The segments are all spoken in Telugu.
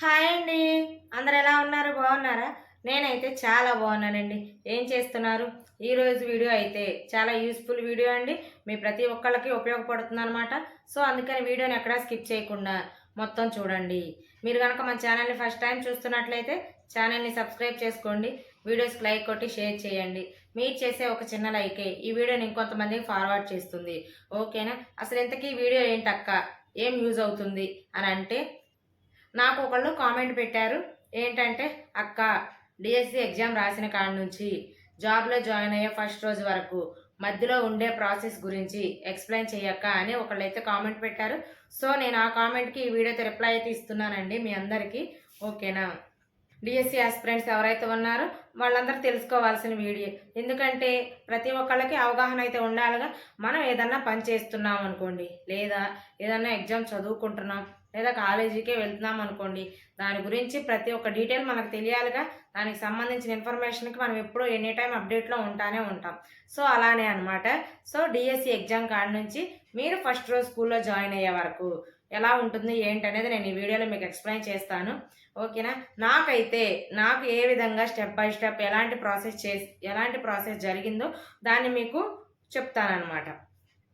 హాయ్ అండి. అందరు ఎలా ఉన్నారు? బాగున్నారా? నేనైతే చాలా బాగున్నానండి. ఏం చేస్తున్నారు? ఈరోజు వీడియో అయితే చాలా యూస్ఫుల్ వీడియో అండి. మీ ప్రతి ఒక్కళ్ళకి ఉపయోగపడుతుంది అనమాట సో అందుకని వీడియోని ఎక్కడా స్కిప్ చేయకుండా మొత్తం చూడండి. మీరు కనుక మన ఛానల్ని ఫస్ట్ టైం చూస్తున్నట్లయితే ఛానల్ని సబ్స్క్రైబ్ చేసుకోండి. వీడియోస్కి లైక్ కొట్టి షేర్ చేయండి. మీరు చేసే ఒక చిన్న లైకే ఈ వీడియోని ఇంకొంతమందికి ఫార్వర్డ్ చేస్తుంది. ఓకేనా? అసలు ఇంతకీ వీడియో ఏంటక్క? ఏం యూజ్ అవుతుంది? అని అంటే నాకు ఒకళ్ళు కామెంట్ పెట్టారు. ఏంటంటే అక్క డిఎస్సి ఎగ్జామ్ రాసిన కాడ నుంచి జాబ్లో జాయిన్ అయ్యే ఫస్ట్ రోజు వరకు మధ్యలో ఉండే ప్రాసెస్ గురించి ఎక్స్ప్లెయిన్ చేయక్క అని ఒకళ్ళైతే కామెంట్ పెట్టారు. సో నేను ఆ కామెంట్కి ఈ వీడియోతో రిప్లై అయితే ఇస్తున్నానండి మీ అందరికీ. ఓకేనా? డిఎస్సి ఆస్పిరెంట్స్ ఎవరైతే ఉన్నారో వాళ్ళందరూ తెలుసుకోవాల్సిన వీడియో. ఎందుకంటే ప్రతి ఒక్కళ్ళకి అవగాహన అయితే ఉండాలిగా. మనం ఏదన్నా పని చేస్తున్నాం అనుకోండి లేదా ఏదన్నా ఎగ్జామ్ చదువుకుంటున్నాం లేదా కాలేజీకే వెళ్తున్నాం అనుకోండి దాని గురించి ప్రతి ఒక్క డీటెయిల్ మనకు తెలియాలిగా. దానికి సంబంధించిన ఇన్ఫర్మేషన్కి మనం ఎప్పుడూ ఎనీ టైం అప్డేట్లో ఉంటానే ఉంటాం. సో అలానే అనమాట సో డిఎస్సి ఎగ్జామ్ కాడ నుంచి మీరు ఫస్ట్ రోజు స్కూల్లో జాయిన్ అయ్యే వరకు ఎలా ఉంటుంది ఏంటి అనేది నేను ఈ వీడియోలో మీకు ఎక్స్ప్లెయిన్ చేస్తాను. ఓకేనా? నాకైతే నాకు ఏ విధంగా స్టెప్ బై స్టెప్ ఎలాంటి ప్రాసెస్ చేసి ఎలాంటి ప్రాసెస్ జరిగిందో దాన్ని మీకు చెప్తానమాట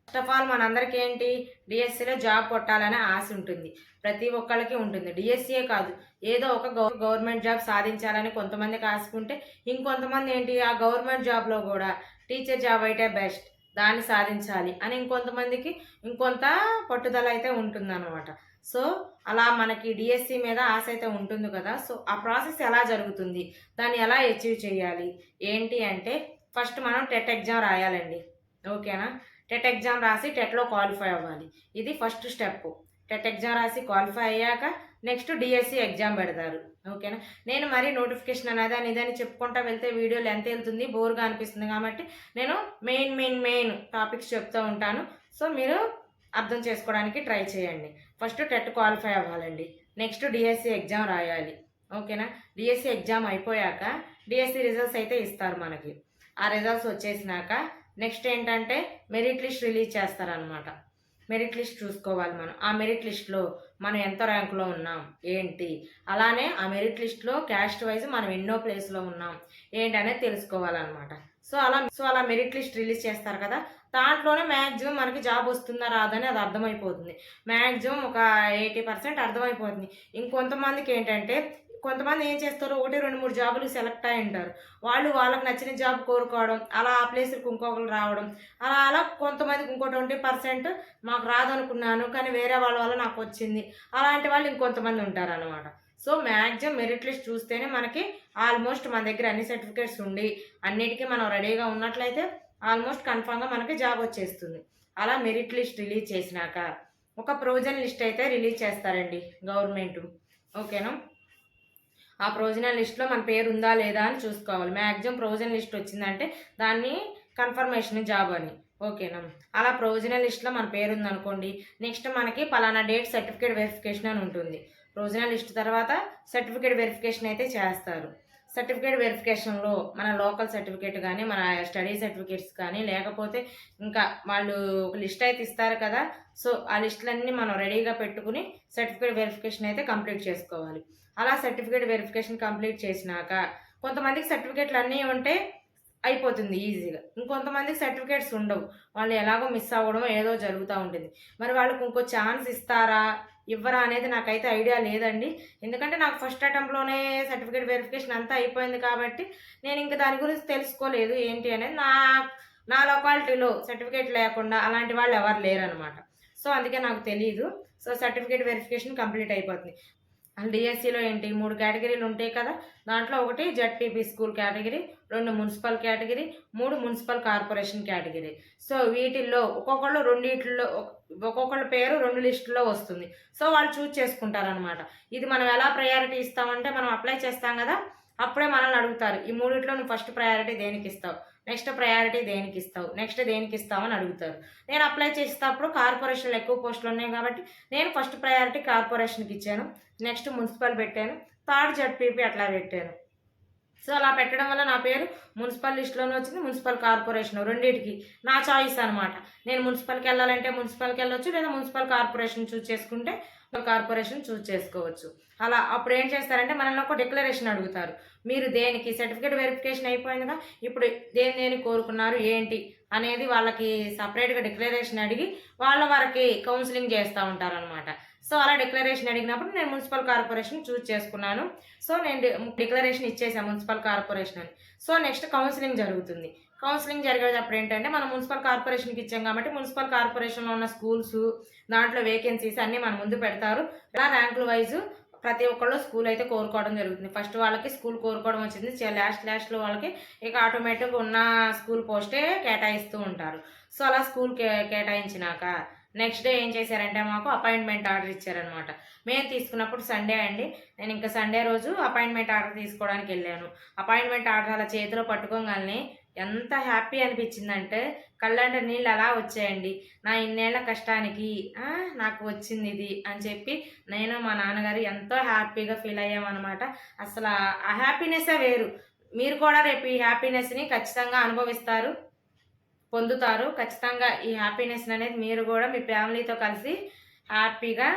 ఫస్ట్ ఆఫ్ ఆల్ మనందరికీ ఏంటి? డిఎస్సిలో జాబ్ కొట్టాలనే ఆశ ఉంటుంది. ప్రతి ఒక్కళ్ళకి ఉంటుంది. డిఎస్సీయే కాదు. ఏదో ఒక గవర్నమెంట్ జాబ్ సాధించాలని కొంతమందికి ఆశకుంటే ఇంకొంతమంది ఏంటి? ఆ గవర్నమెంట్ జాబ్లో కూడా టీచర్ జాబ్ అయితే బెస్ట్. దాన్ని సాధించాలి అని ఇంకొంతమందికి ఇంకొంత పట్టుదల అయితే ఉంటుందన్నమాట. సో అలా మనకి డిఎస్సి మీద ఆశ అయితే ఉంటుంది కదా. సో ఆ ప్రాసెస్ ఎలా జరుగుతుంది? దాన్ని ఎలా అచీవ్ చేయాలి? ఏంటి అంటే ఫస్ట్ మనం టెట్ ఎగ్జామ్ రాయాలండి. ఓకేనా? టెట్ ఎగ్జామ్ రాసి టెట్లో క్వాలిఫై అవ్వాలి. ఇది ఫస్ట్ స్టెప్ టెట్ ఎగ్జామ్ రాసి క్వాలిఫై అయ్యాక నెక్స్ట్ డిఎస్సి ఎగ్జామ్ పెడతారు. ఓకేనా? నేను మరీ నోటిఫికేషన్ అనేది అని ఇదని చెప్పుకుంటా వెళ్తే వీడియో లెంత్ వెళ్తుంది బోర్గా అనిపిస్తుంది కాబట్టి నేను మెయిన్ మెయిన్ మెయిన్ టాపిక్స్ చెప్తూ ఉంటాను. సో మీరు అర్థం చేసుకోవడానికి ట్రై చేయండి. ఫస్ట్ టెట్ క్వాలిఫై అవ్వాలండి. నెక్స్ట్ డిఎస్సి ఎగ్జామ్ రాయాలి. ఓకేనా? డిఎస్సి ఎగ్జామ్ అయిపోయాక డిఎస్సి రిజల్ట్స్ అయితే ఇస్తారు మనకి. ఆ రిజల్ట్స్ వచ్చేసినాక నెక్స్ట్ ఏంటంటే మెరిట్ లిస్ట్ రిలీజ్ చేస్తారనమాట మెరిట్ లిస్ట్ చూసుకోవాలి మనం. ఆ మెరిట్ లిస్ట్లో మనం ఎంత ర్యాంకులో ఉన్నాం? ఏంటి? అలానే ఆ మెరిట్ లిస్ట్లో క్యాస్ట్ వైజ్ మనం ఎన్నో ప్లేస్లో ఉన్నాం? ఏంటి అనేది తెలుసుకోవాలన్నమాట. సో అలా సో అలా మెరిట్ లిస్ట్ రిలీజ్ చేస్తారు కదా? దాంట్లోనే మ్యాక్సిమం మనకి జాబ్ వస్తుందా రాదని అది అర్థమైపోతుంది. మ్యాక్సిమం ఒక ఎయిటీ పర్సెంట్ అర్థమైపోతుంది. ఇంకొంతమందికి ఏంటంటే కొంతమంది ఏం చేస్తారో? ఒకటి రెండు మూడు జాబులు సెలెక్ట్ అయి ఉంటారు. వాళ్ళు వాళ్ళకి నచ్చిన జాబ్ కోరుకోవడం అలా ఆ ప్లేస్కి ఇంకొకరు రావడం అలా అలా కొంతమందికి ఇంకో ట్వంటీ పర్సెంట్ మాకు రాదనుకున్నాను కానీ వేరే వాళ్ళ వల్ల నాకు వచ్చింది. అలాంటి వాళ్ళు ఇంకొంతమంది ఉంటారనమాట సో మ్యాక్సిమం మెరిట్ లిస్ట్ చూస్తేనే మనకి ఆల్మోస్ట్ మన దగ్గర అన్ని సర్టిఫికేట్స్ ఉండి అన్నిటికీ మనం రెడీగా ఉన్నట్లయితే ఆల్మోస్ట్ కన్ఫామ్గా మనకి జాబ్ వచ్చేస్తుంది. అలా మెరిట్ లిస్ట్ రిలీజ్ చేసినాక ఒక ప్రొవిజన్ లిస్ట్ అయితే రిలీజ్ చేస్తారండి గవర్నమెంట్. ఓకేనా? ఆ ప్రొవిజనల్ లిస్ట్లో మన పేరు ఉందా లేదా అని చూసుకోవాలి. మ్యాక్సిమం ప్రొవిజనల్ లిస్ట్ వచ్చిందంటే దాన్ని కన్ఫర్మేషన్ జాబ్ అని. ఓకేనా అలా ప్రొవిజనల్ లిస్ట్లో మన పేరు ఉందనుకోండి నెక్స్ట్ మనకి పలానా డేట్ సర్టిఫికేట్ వెరిఫికేషన్ అని ఉంటుంది. ప్రొవిజనల్ లిస్ట్ తర్వాత సర్టిఫికేట్ వెరిఫికేషన్ అయితే చేస్తారు. సర్టిఫికేట్ వెరిఫికేషన్లో మన లోకల్ సర్టిఫికేట్ కానీ మన స్టడీ సర్టిఫికేట్స్ కానీ లేకపోతే ఇంకా వాళ్ళు ఒక లిస్ట్ అయితే ఇస్తారు కదా సో ఆ లిస్టులన్నీ మనం రెడీగా పెట్టుకుని సర్టిఫికేట్ వెరిఫికేషన్ అయితే కంప్లీట్ చేసుకోవాలి. అలా సర్టిఫికేట్ వెరిఫికేషన్ కంప్లీట్ చేసినాక కొంతమందికి సర్టిఫికేట్లు అన్నీ ఉంటే అయిపోతుంది ఈజీగా. ఇంకొంతమందికి సర్టిఫికేట్స్ ఉండవు. వాళ్ళు ఎలాగో మిస్ అవ్వడం ఏదో జరుగుతూ ఉంటుంది. మరి వాళ్ళకి ఇంకో ఛాన్స్ ఇస్తారా? ఇవ్వరా అనేది నాకైతే ఐడియా లేదండి. ఎందుకంటే నాకు ఫస్ట్ అటెంప్ట్లోనే సర్టిఫికేట్ వెరిఫికేషన్ అంతా అయిపోయింది కాబట్టి నేను ఇంకా దాని గురించి తెలుసుకోలేదు ఏంటి అనేది నా నా లొకాలిటీలో సర్టిఫికేట్ లేకుండా అలాంటి వాళ్ళు ఎవరు లేరనమాట సో అందుకే నాకు తెలియదు సో సర్టిఫికేట్ వెరిఫికేషన్ కంప్లీట్ అయిపోతుంది. డిఎస్సిలో ఏంటి? మూడు కేటగిరీలు ఉంటాయి కదా. దాంట్లో ఒకటి జడ్పీపీ స్కూల్ కేటగిరీ రెండు మున్సిపల్ కేటగిరీ మూడు మున్సిపల్ కార్పొరేషన్ కేటగిరీ. సో వీటిల్లో ఒక్కొక్కళ్ళు రెండిట్లో ఒక్కొక్కళ్ళ పేరు రెండు లిస్టుల్లో వస్తుంది. సో వాళ్ళు చూజ్ చేసుకుంటారనమాట ఇది మనం ఎలా ప్రయారిటీ ఇస్తామంటే మనం అప్లై చేస్తాం కదా. అప్పుడే మనల్ని అడుగుతారు ఈ మూడిట్లో నువ్వు ఫస్ట్ ప్రయారిటీ దేనికి ఇస్తావు? నెక్స్ట్ ప్రయారిటీ దేనికి ఇస్తావు? నెక్స్ట్ దేనికి ఇస్తావు అని అడుగుతారు. నేను అప్లై చేసేటప్పుడు కార్పొరేషన్లో ఎక్కువ పోస్టులు ఉన్నాయి కాబట్టి నేను ఫస్ట్ ప్రయారిటీ కార్పొరేషన్కి ఇచ్చాను నెక్స్ట్ మున్సిపల్ పెట్టాను థర్డ్ జడ్పీపీ అట్లా పెట్టాను. సో అలా పెట్టడం వల్ల నా పేరు మున్సిపల్ లిస్టులోనే వచ్చింది మున్సిపల్ కార్పొరేషన్ రెండింటికి నా చాయిస్ అనమాట నేను మున్సిపల్కి వెళ్ళాలంటే మున్సిపల్కి వెళ్ళొచ్చు లేదా మున్సిపల్ కార్పొరేషన్ చూస్ చేసుకుంటే కార్పొరేషన్ చూస్ చేసుకోవచ్చు. అలా అప్పుడు ఏం చేస్తారంటే మనల్ని ఒక డిక్లరేషన్ అడుగుతారు. మీరు దేనికి సర్టిఫికేట్ వెరిఫికేషన్ అయిపోయిందిగా ఇప్పుడు దేని దేని కోరుకున్నారు ఏంటి అనేది వాళ్ళకి సపరేట్గా డిక్లరేషన్ అడిగి వాళ్ళ వారికి కౌన్సిలింగ్ చేస్తూ ఉంటారనమాట సో అలా డిక్లరేషన్ అడిగినప్పుడు నేను మున్సిపల్ కార్పొరేషన్ చూస్ చేసుకున్నాను. సో నేను డిక్లరేషన్ ఇచ్చేసాను మున్సిపల్ కార్పొరేషన్ అని. సో నెక్స్ట్ కౌన్సిలింగ్ జరుగుతుంది. కౌన్సిలింగ్ జరిగేటప్పుడు ఏంటంటే మనం మున్సిపల్ కార్పొరేషన్కి ఇచ్చాం కాబట్టి మున్సిపల్ కార్పొరేషన్లో ఉన్న స్కూల్స్ దాంట్లో వేకెన్సీస్ అన్నీ మన ముందు పెడతారు. ఇలా ర్యాంకుల వైజ్ ప్రతి ఒక్కళ్ళు స్కూల్ అయితే కోరుకోవడం జరుగుతుంది. ఫస్ట్ వాళ్ళకి స్కూల్ కోరుకోవడం వచ్చింది. లాస్ట్ లాస్ట్లో వాళ్ళకి ఇక ఆటోమేటిక్గా ఉన్న స్కూల్ పోస్టే కేటాయిస్తూ ఉంటారు. సో అలా స్కూల్ కే కేటాయించినాక నెక్స్ట్ డే ఏం చేశారంటే మాకు అపాయింట్మెంట్ ఆర్డర్ ఇచ్చారనమాట మేము తీసుకున్నప్పుడు సండే అండి. నేను ఇంకా సండే రోజు అపాయింట్మెంట్ ఆర్డర్ తీసుకోవడానికి వెళ్ళాను. అపాయింట్మెంట్ ఆర్డర్ అలా చేతిలో పట్టుకోగానే ఎంత హ్యాపీ అనిపించిందంటే కళ్ళంట నీళ్ళు అలా వచ్చాయండి. నా ఇన్నేళ్ళ కష్టానికి నాకు వచ్చింది ఇది అని చెప్పి నేను మా నాన్నగారు ఎంతో హ్యాపీగా ఫీల్ అయ్యామన్నమాట. అసలు ఆ- ఆ హ్యాపీనెస్సే వేరు. మీరు కూడా రేపు ఈ హ్యాపీనెస్ని ఖచ్చితంగా అనుభవిస్తారు. పొందుతారు. ఖచ్చితంగా ఈ హ్యాపీనెస్ అనేది మీరు కూడా మీ ఫ్యామిలీతో కలిసి హ్యాపీగా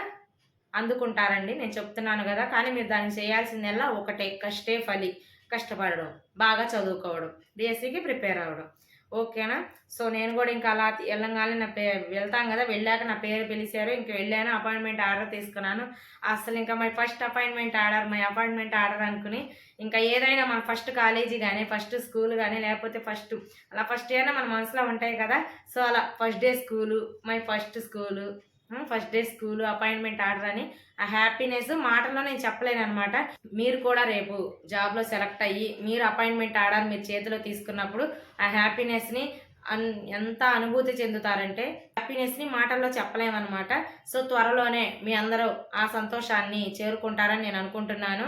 అందుకుంటారండి. నేను చెప్తున్నాను కదా కానీ మీరు దాన్ని చేయాల్సిందల్లా ఒకటే కష్టే ఫలి. కష్టపడడం బాగా చదువుకోవడం డిఎస్సికి ప్రిపేర్ అవ్వడం. ఓకేనా? సో నేను కూడా ఇంకా అలా వెళ్ళంగానే నా పే వెళ్తాం కదా వెళ్ళాక నా పేరు పిలిచారు. ఇంకా వెళ్ళాను అపాయింట్మెంట్ ఆర్డర్ తీసుకున్నాను. అసలు ఇంకా my first appointment order my appointment order అనుకుని ఇంకా ఏదైనా మన ఫస్ట్ కాలేజీ కానీ ఫస్ట్ స్కూల్ కానీ లేకపోతే ఫస్ట్ అలా ఫస్ట్ ఏమైనా మన మనసులో ఉంటాయి కదా. సో అలా first day school my first school first day school appointment order అని. ఆ హ్యాపీనెస్ మాటల్లో నేను చెప్పలేను అనమాట మీరు కూడా రేపు జాబ్లో సెలెక్ట్ అయ్యి మీరు అపాయింట్మెంట్ ఆర్డర్ మీరు చేతిలో తీసుకున్నప్పుడు ఆ హ్యాపీనెస్ని అన్ ఎంత అనుభూతి చెందుతారంటే హ్యాపీనెస్ని మాటల్లో చెప్పలేమన్నమాట. సో త్వరలోనే మీ అందరూ ఆ సంతోషాన్ని చేరుకుంటారని నేను అనుకుంటున్నాను.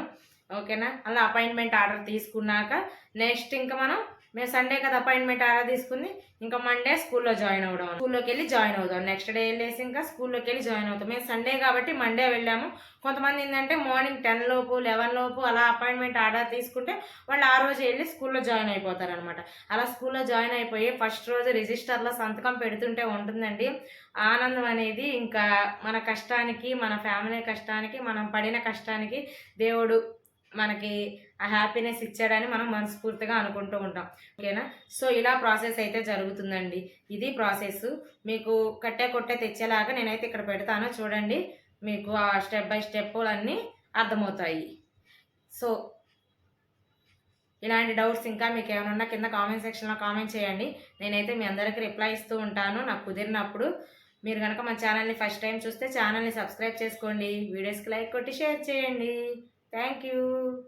ఓకేనా? అలా అపాయింట్మెంట్ ఆర్డర్ తీసుకున్నాక నెక్స్ట్ ఇంకా మనం మేము సండే కదా అపాయింట్మెంట్ ఆరా తీసుకుంది ఇంకా మండే స్కూల్లో జాయిన్ అవ్వడం. స్కూల్లోకి వెళ్ళి జాయిన్ అవుతాం. నెక్స్ట్ డే వెళ్ళేసి ఇంకా స్కూల్లోకి వెళ్ళి జాయిన్ అవుతాం. మేము సండే కాబట్టి మండే వెళ్ళాము. కొంతమంది ఏంటంటే మార్నింగ్ టెన్ లోపు లెవెన్ లోపు అలా అపాయింట్మెంట్ ఆర్డర్ తీసుకుంటే వాళ్ళు ఆ రోజు వెళ్ళి స్కూల్లో జాయిన్ అయిపోతారు అనమాట అలా స్కూల్లో జాయిన్ అయిపోయి ఫస్ట్ రోజు రిజిస్టర్లో సంతకం పెడుతుంటే ఉంటుందండి. ఆనందం అనేది ఇంకా మన కష్టానికి మన ఫ్యామిలీ కష్టానికి మనం పడిన కష్టానికి దేవుడు మనకి ఆ హ్యాపీనెస్ ఇచ్చాడని మనం మనస్ఫూర్తిగా అనుకుంటూ ఉంటాం. ఓకేనా? సో ఇలా ప్రాసెస్ అయితే జరుగుతుందండి. ఇది ప్రాసెస్ మీకు కట్టే కొట్టే తెచ్చేలాగా నేనైతే ఇక్కడ పెడతాను. చూడండి మీకు ఆ స్టెప్ బై స్టెప్ అన్నీ అర్థమవుతాయి. సో ఇలాంటి డౌట్స్ ఇంకా మీకు ఏమైనా ఉన్నా కింద కామెంట్ సెక్షన్లో కామెంట్ చేయండి. నేనైతే మీ అందరికీ రిప్లై ఇస్తూ ఉంటాను. నాకు కుదిరినప్పుడు మీరు కనుక మా ఛానల్ని ఫస్ట్ టైం చూస్తే ఛానల్ని సబ్స్క్రైబ్ చేసుకోండి. వీడియోస్కి లైక్ కొట్టి షేర్ చేయండి. Thank you.